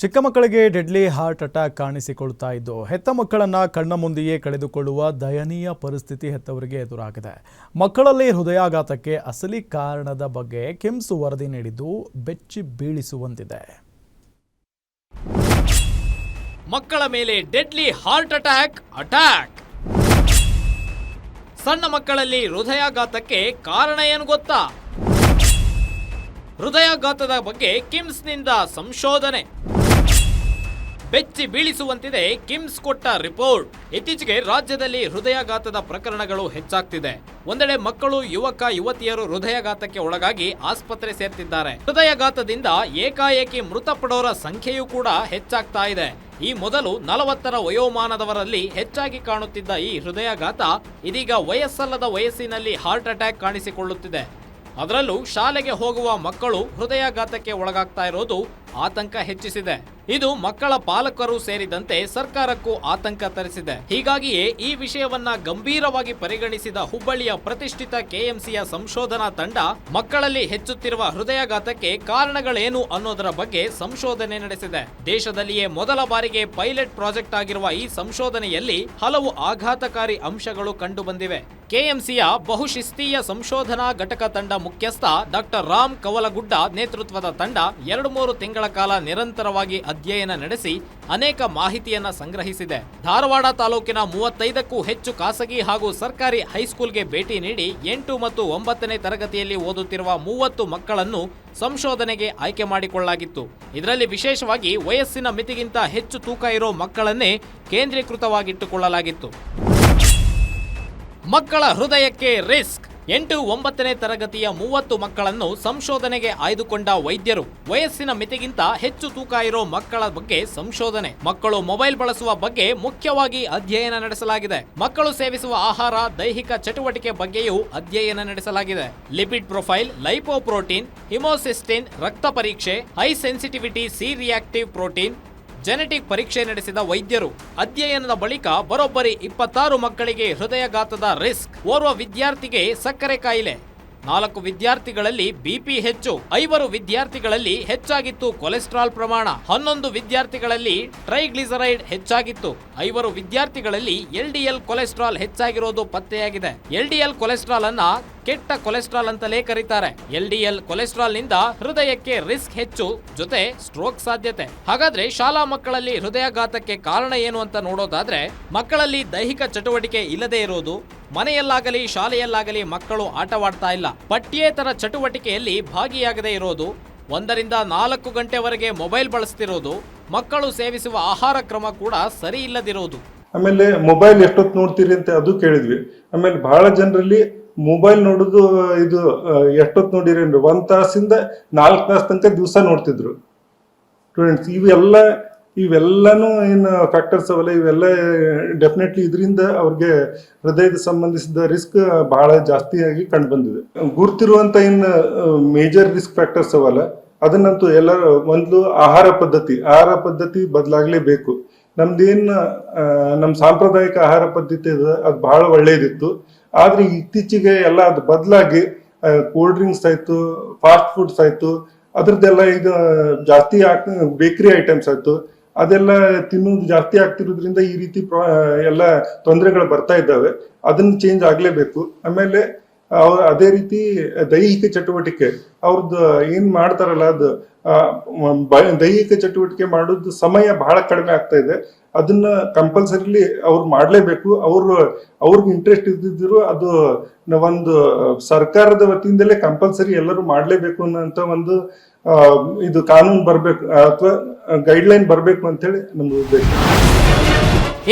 ಚಿಕ್ಕ ಮಕ್ಕಳಿಗೆ deadly heart attack ಕಾಣಿಸಿಕೊಳ್ತಾ ಇದ್ದು, ಹೆತ್ತ ಮಕ್ಕಳನ್ನ ಕಣ್ಣ ಮುಂದೆಯೇ ಕಳೆದುಕೊಳ್ಳುವ ದಯನೀಯ ಪರಿಸ್ಥಿತಿ ಹೆತ್ತವರಿಗೆ ಎದುರಾಗಿದೆ. ಮಕ್ಕಳಲ್ಲಿ ಹೃದಯಾಘಾತಕ್ಕೆ ಅಸಲಿ ಕಾರಣದ ಬಗ್ಗೆ ಕಿಮ್ಸ್ ವರದಿ ನೀಡಿದ್ದು ಬೆಚ್ಚಿ ಬೀಳಿಸುವಂತಿದೆ. ಮಕ್ಕಳ ಮೇಲೆ ಡೆಡ್ಲಿ ಹಾರ್ಟ್ ಅಟ್ಯಾಕ್ ಅಟ್ಯಾಕ್. ಸಣ್ಣ ಮಕ್ಕಳಲ್ಲಿ ಹೃದಯಾಘಾತಕ್ಕೆ ಕಾರಣ ಏನು ಗೊತ್ತಾ? ಹೃದಯಾಘಾತದ ಬಗ್ಗೆ ಕಿಮ್ಸ್ನಿಂದ ಸಂಶೋಧನೆ. ಬೆಚ್ಚಿ ಬೀಳಿಸುವಂತಿದೆ ಕಿಮ್ಸ್ ಕೊಟ್ಟ ರಿಪೋರ್ಟ್. ಇತ್ತೀಚೆಗೆ ರಾಜ್ಯದಲ್ಲಿ ಹೃದಯಾಘಾತದ ಪ್ರಕರಣಗಳು ಹೆಚ್ಚಾಗ್ತಿದೆ. ಒಂದೆಡೆ ಮಕ್ಕಳು, ಯುವಕ, ಯುವತಿಯರು ಹೃದಯಾಘಾತಕ್ಕೆ ಒಳಗಾಗಿ ಆಸ್ಪತ್ರೆ ಸೇರ್ತಿದ್ದಾರೆ. ಹೃದಯಾಘಾತದಿಂದ ಏಕಾಏಕಿ ಮೃತಪಡೋರ ಸಂಖ್ಯೆಯೂ ಕೂಡ ಹೆಚ್ಚಾಗ್ತಾ ಇದೆ. ಈ ಮೊದಲು ನಲವತ್ತರ ವಯೋಮಾನದವರಲ್ಲಿ ಹೆಚ್ಚಾಗಿ ಕಾಣುತ್ತಿದ್ದ ಈ ಹೃದಯಾಘಾತ ಇದೀಗ ವಯಸ್ಸಲ್ಲದ ವಯಸ್ಸಿನಲ್ಲಿ ಹಾರ್ಟ್ ಅಟ್ಯಾಕ್ ಕಾಣಿಸಿಕೊಳ್ಳುತ್ತಿದೆ. ಅದರಲ್ಲೂ ಶಾಲೆಗೆ ಹೋಗುವ ಮಕ್ಕಳು ಹೃದಯಾಘಾತಕ್ಕೆ ಒಳಗಾಗ್ತಾ ಇರೋದು ಆತಂಕ ಹೆಚ್ಚಿಸಿದೆ. ಇದು ಮಕ್ಕಳ ಪಾಲಕರು ಸೇರಿದಂತೆ ಸರ್ಕಾರಕ್ಕೂ ಆತಂಕ ತರಿಸಿದೆ. ಹೀಗಾಗಿಯೇ ಈ ವಿಷಯವನ್ನ ಗಂಭೀರವಾಗಿ ಪರಿಗಣಿಸಿದ ಹುಬ್ಬಳ್ಳಿಯ ಪ್ರತಿಷ್ಠಿತ ಕೆಎಂಸಿಯ ಸಂಶೋಧನಾ ತಂಡ ಮಕ್ಕಳಲ್ಲಿ ಹೆಚ್ಚುತ್ತಿರುವ ಹೃದಯಾಘಾತಕ್ಕೆ ಕಾರಣಗಳೇನು ಅನ್ನೋದರ ಬಗ್ಗೆ ಸಂಶೋಧನೆ ನಡೆಸಿದೆ. ದೇಶದಲ್ಲಿಯೇ ಮೊದಲ ಬಾರಿಗೆ ಪೈಲಟ್ ಪ್ರಾಜೆಕ್ಟ್ ಆಗಿರುವ ಈ ಸಂಶೋಧನೆಯಲ್ಲಿ ಹಲವು ಆಘಾತಕಾರಿ ಅಂಶಗಳು ಕಂಡುಬಂದಿವೆ. ಕೆಎಂಸಿಯ ಬಹುಶಿಸ್ತೀಯ ಸಂಶೋಧನಾ ಘಟಕ ತಂಡ ಮುಖ್ಯಸ್ಥ ಡಾಕ್ಟರ್ ರಾಮ್ ಕವಲಗುಡ್ಡ ನೇತೃತ್ವದ ತಂಡ ಎರಡು ಮೂರು ತಿಂಗಳ ಕಾಲ ನಿರಂತರವಾಗಿ ಅಧ್ಯಯನ ನಡೆಸಿ ಅನೇಕ ಮಾಹಿತಿಯನ್ನ ಸಂಗ್ರಹಿಸಿದೆ. ಧಾರವಾಡ ತಾಲೂಕಿನ ಮೂವತ್ತೈದಕ್ಕೂ ಹೆಚ್ಚು ಖಾಸಗಿ ಹಾಗೂ ಸರ್ಕಾರಿ ಹೈಸ್ಕೂಲ್ಗೆ ಭೇಟಿ ನೀಡಿ ಎಂಟು ಮತ್ತು ಒಂಬತ್ತನೇ ತರಗತಿಯಲ್ಲಿ ಓದುತ್ತಿರುವ ಮೂವತ್ತು ಮಕ್ಕಳನ್ನು ಸಂಶೋಧನೆಗೆ ಆಯ್ಕೆ ಮಾಡಿಕೊಳ್ಳಲಾಗಿತ್ತು. ಇದರಲ್ಲಿ ವಿಶೇಷವಾಗಿ ವಯಸ್ಸಿನ ಮಿತಿಗಿಂತ ಹೆಚ್ಚು ತೂಕ ಇರೋ ಮಕ್ಕಳನ್ನೇ ಕೇಂದ್ರೀಕೃತವಾಗಿಟ್ಟುಕೊಳ್ಳಲಾಗಿತ್ತು. ಮಕ್ಕಳ ಹೃದಯಕ್ಕೆ ರಿಸ್ಕ್. ಎಂಟು ಒಂಬತ್ತನೇ ತರಗತಿಯ ಮೂವತ್ತು ಮಕ್ಕಳನ್ನು ಸಂಶೋಧನೆಗೆ ಆಯ್ದುಕೊಂಡ ವೈದ್ಯರು, ವಯಸ್ಸಿನ ಮಿತಿಗಿಂತ ಹೆಚ್ಚು ತೂಕ ಇರೋ ಮಕ್ಕಳ ಬಗ್ಗೆ ಸಂಶೋಧನೆ. ಮಕ್ಕಳು ಮೊಬೈಲ್ ಬಳಸುವ ಬಗ್ಗೆ ಮುಖ್ಯವಾಗಿ ಅಧ್ಯಯನ ನಡೆಸಲಾಗಿದೆ. ಮಕ್ಕಳು ಸೇವಿಸುವ ಆಹಾರ, ದೈಹಿಕ ಚಟುವಟಿಕೆ ಬಗ್ಗೆಯೂ ಅಧ್ಯಯನ ನಡೆಸಲಾಗಿದೆ. ಲಿಪಿಡ್ ಪ್ರೊಫೈಲ್, ಲೈಪೋಪ್ರೋಟೀನ್, ಹಿಮೋಸಿಸ್ಟಿನ್, ರಕ್ತ ಪರೀಕ್ಷೆ, high sensitivity C reactive protein genetic ಪರೀಕ್ಷೆ ನಡೆಸಿದ ವೈದ್ಯರು ಅಧ್ಯಯನದ ಬಳಿಕ ಬರೋಬ್ಬರಿ ಇಪ್ಪತ್ತಾರು ಮಕ್ಕಳಿಗೆ ಹೃದಯಘಾತದ ರಿಸ್ಕ್. ಓರ್ವ ವಿದ್ಯಾರ್ಥಿಗೆ ಸಕ್ಕರೆ ಕಾಯಿಲೆ. ನಾಲ್ಕು ವಿದ್ಯಾರ್ಥಿಗಳಲ್ಲಿ ಬಿಪಿ ಹೆಚ್ಚು. ಐವರು ವಿದ್ಯಾರ್ಥಿಗಳಲ್ಲಿ ಹೆಚ್ಚಾಗಿತ್ತು ಕೊಲೆಸ್ಟ್ರಾಲ್ ಪ್ರಮಾಣ. ಹನ್ನೊಂದು ವಿದ್ಯಾರ್ಥಿಗಳಲ್ಲಿ ಟ್ರೈಗ್ಲಿಸರೈಡ್ ಹೆಚ್ಚಾಗಿತ್ತು. ಐವರು ವಿದ್ಯಾರ್ಥಿಗಳಲ್ಲಿ ಎಲ್ಡಿಎಲ್ ಕೊಲೆಸ್ಟ್ರಾಲ್ ಹೆಚ್ಚಾಗಿರೋದು ಪತ್ತೆಯಾಗಿದೆ. ಎಲ್ಡಿಎಲ್ ಕೊಲೆಸ್ಟ್ರಾಲ್ ಅನ್ನ ಕೆಟ್ಟ ಕೊಲೆಸ್ಟ್ರಾಲ್ ಅಂತಲೇ ಕರೀತಾರೆ. ಎಲ್ಡಿಎಲ್ ಕೊಲೆಸ್ಟ್ರಾಲ್ನಿಂದ ಹೃದಯಕ್ಕೆ ರಿಸ್ಕ್ ಹೆಚ್ಚು, ಜೊತೆ ಸ್ಟ್ರೋಕ್ ಸಾಧ್ಯತೆ. ಹಾಗಾದ್ರೆ ಶಾಲಾ ಮಕ್ಕಳಲ್ಲಿ ಹೃದಯಾಘಾತಕ್ಕೆ ಕಾರಣ ಏನು ಅಂತ ನೋಡೋದಾದ್ರೆ, ಮಕ್ಕಳಲ್ಲಿ ದೈಹಿಕ ಚಟುವಟಿಕೆ ಇಲ್ಲದೆ ಇರೋದು, ಮನೆಯಲ್ಲಾಗಲಿ, ಶಾಲೆಯಲ್ಲಾಗಲಿ ಮಕ್ಕಳು ಆಟವಾಡ್ತಾ ಇಲ್ಲ. ಪಠ್ಯೇತರ ಚಟುವಟಿಕೆಯಲ್ಲಿ ಭಾಗಿಯಾಗದೇ ಇರೋದು, ಒಂದರಿಂದ ನಾಲ್ಕು ಗಂಟೆವರೆಗೆ ಮೊಬೈಲ್ ಬಳಸ್ತಿರೋದು, ಮಕ್ಕಳು ಸೇವಿಸುವ ಆಹಾರ ಕ್ರಮ ಕೂಡ ಸರಿ ಇಲ್ಲದಿರೋದು. ಆಮೇಲೆ ಮೊಬೈಲ್ ಎಷ್ಟೊತ್ತು ನೋಡ್ತೀರಿ ಅಂತ ಅದು ಕೇಳಿದ್ವಿ. ಆಮೇಲೆ ಬಹಳ ಜನರಲ್ಲಿ ಮೊಬೈಲ್ ನೋಡೋದು, ಇದು ಎಷ್ಟೊತ್ತು ನೋಡಿರಿ ಅಂದ್ರೆ ಒಂದ್ ತಾಸಿಂದ ನಾಲ್ಕು ತಾಸು ತನಕ ದಿವಸ ನೋಡ್ತಿದ್ರು. ಸ್ಟೂಡೆಂಟ್ಸ್ ಇವೆಲ್ಲ, ಇವೆಲ್ಲನೂ ಏನು ಫ್ಯಾಕ್ಟರ್ಸ್ ಅವಲ್ಲ, ಇವೆಲ್ಲ ಡೆಫಿನೆಟ್ಲಿ ಇದರಿಂದ ಅವ್ರಿಗೆ ಹೃದಯದ ಸಂಬಂಧಿಸಿದ ರಿಸ್ಕ್ ಬಹಳ ಜಾಸ್ತಿಯಾಗಿ ಕಂಡು ಬಂದಿದೆ. ಗುರ್ತಿರುವಂತ ಇನ್ನು ಮೇಜರ್ ರಿಸ್ಕ್ ಫ್ಯಾಕ್ಟರ್ಸ್ ಅವಲ್ಲ, ಅದನ್ನಂತೂ ಎಲ್ಲ ಒಂದು ಆಹಾರ ಪದ್ಧತಿ ಆಹಾರ ಪದ್ಧತಿ ಬದಲಾಗಲೇಬೇಕು. ನಮ್ದೇನು ನಮ್ಮ ನಮ್ ಸಾಂಪ್ರದಾಯಿಕ ಆಹಾರ ಪದ್ಧತಿ ಅದು ಬಹಳ ಒಳ್ಳೇದಿತ್ತು. ಆದ್ರೆ ಇತ್ತೀಚೆಗೆ ಎಲ್ಲ ಅದು ಬದಲಾಗಿ ಕೋಲ್ಡ್ ಡ್ರಿಂಕ್ಸ್ ಆಯ್ತು ಫಾಸ್ಟ್ ಫುಡ್ಸ್ ಆಯ್ತು, ಅದ್ರದ್ದೆಲ್ಲ ಈಗ ಜಾಸ್ತಿ ಬೇಕರಿ ಐಟಮ್ಸ್ ಆಯ್ತು, ಅದೆಲ್ಲ ತಿನ್ನೋದು ಜಾಸ್ತಿ ಆಗ್ತಿರೋದ್ರಿಂದ ಈ ರೀತಿ ಎಲ್ಲ ತೊಂದರೆಗಳು ಬರ್ತಾ ಇದ್ದಾವೆ. ಅದನ್ನ ಚೇಂಜ್ ಆಗ್ಲೇಬೇಕು. ಆಮೇಲೆ ಅದೇ ರೀತಿ ದೈಹಿಕ ಚಟುವಟಿಕೆ. ಅವ್ರದ್ದು ಏನ್ ಮಾಡ್ತಾರಲ್ಲ ಅದು ದೈಹಿಕ ಚಟುವಟಿಕೆ ಮಾಡೋದು ಸಮಯ ಬಹಳ ಕಡಿಮೆ ಆಗ್ತಾ ಇದೆ. ಅದನ್ನ ಕಂಪಲ್ಸರಿಲಿ ಅವ್ರು ಮಾಡಲೇಬೇಕು. ಅವರು, ಅವ್ರಿಗೆ ಇಂಟ್ರೆಸ್ಟ್ ಇದ್ದಿದ್ರು ಅದು ಒಂದು ಸರ್ಕಾರದ ವತಿಯಿಂದಲೇ ಕಂಪಲ್ಸರಿ ಎಲ್ಲರೂ ಮಾಡಲೇಬೇಕು ಅನ್ನೋಂತ ಒಂದು ಇದು ಕಾನೂನು ಬರಬೇಕು, ಅಥವಾ ಗೈಡ್ಲೈನ್ ಬರಬೇಕು ಅಂತ ಹೇಳಿ ನಮ್ದು ಉದ್ದೇಶ.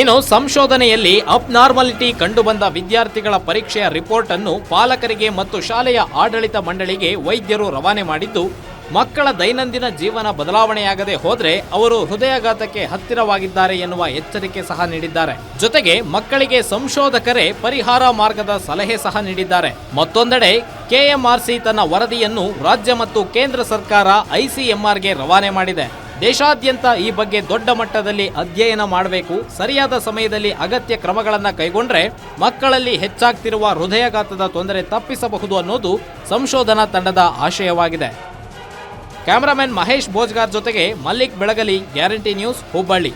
ಇನ್ನು ಸಂಶೋಧನೆಯಲ್ಲಿ ಅಬ್ನಾರ್ಮಲಿಟಿ ಕಂಡುಬಂದ ವಿದ್ಯಾರ್ಥಿಗಳ ಪರೀಕ್ಷೆಯ ರಿಪೋರ್ಟ್ ಅನ್ನು ಪಾಲಕರಿಗೆ ಮತ್ತು ಶಾಲೆಯ ಆಡಳಿತ ಮಂಡಳಿಗೆ ವೈದ್ಯರು ರವಾನೆ ಮಾಡಿದ್ದು ಮಕ್ಕಳ ದೈನಂದಿನ ಜೀವನ ಬದಲಾವಣೆಯಾಗದೆ ಹೋದರೆ ಅವರು ಹೃದಯಾಘಾತಕ್ಕೆ ಹತ್ತಿರವಾಗಿದ್ದಾರೆ ಎನ್ನುವ ಎಚ್ಚರಿಕೆ ಸಹ ನೀಡಿದ್ದಾರೆ. ಜೊತೆಗೆ ಮಕ್ಕಳಿಗೆ ಸಂಶೋಧಕರೇ ಪರಿಹಾರ ಮಾರ್ಗದ ಸಲಹೆ ಸಹ ನೀಡಿದ್ದಾರೆ. ಮತ್ತೊಂದೆಡೆ ಕೆಎಂಆರ್ಸಿ ತನ್ನ ವರದಿಯನ್ನು ರಾಜ್ಯ ಮತ್ತು ಕೇಂದ್ರ ಸರ್ಕಾರ ಐಸಿಎಂಆರ್ಗೆ ರವಾನೆ ಮಾಡಿದೆ. ದೇಶಾದ್ಯಂತ ಈ ಬಗ್ಗೆ ದೊಡ್ಡ ಮಟ್ಟದಲ್ಲಿ ಅಧ್ಯಯನ ಮಾಡಬೇಕು. ಸರಿಯಾದ ಸಮಯದಲ್ಲಿ ಅಗತ್ಯ ಕ್ರಮಗಳನ್ನು ಕೈಗೊಂಡ್ರೆ ಮಕ್ಕಳಲ್ಲಿ ಹೆಚ್ಚಾಗ್ತಿರುವ ಹೃದಯಾಘಾತದ ತೊಂದರೆ ತಪ್ಪಿಸಬಹುದು ಅನ್ನೋದು ಸಂಶೋಧನಾ ತಂಡದ ಆಶಯವಾಗಿದೆ. ಕ್ಯಾಮರಾಮನ್ ಮಹೇಶ್ ಭೋಜ್ಗಾರ್ ಜೊತೆಗೆ ಮಲ್ಲಿಕ್ ಬೆಳಗಲಿ ಗ್ಯಾರಂಟಿ ನ್ಯೂಸ್ ಹುಬ್ಬಳ್ಳಿ.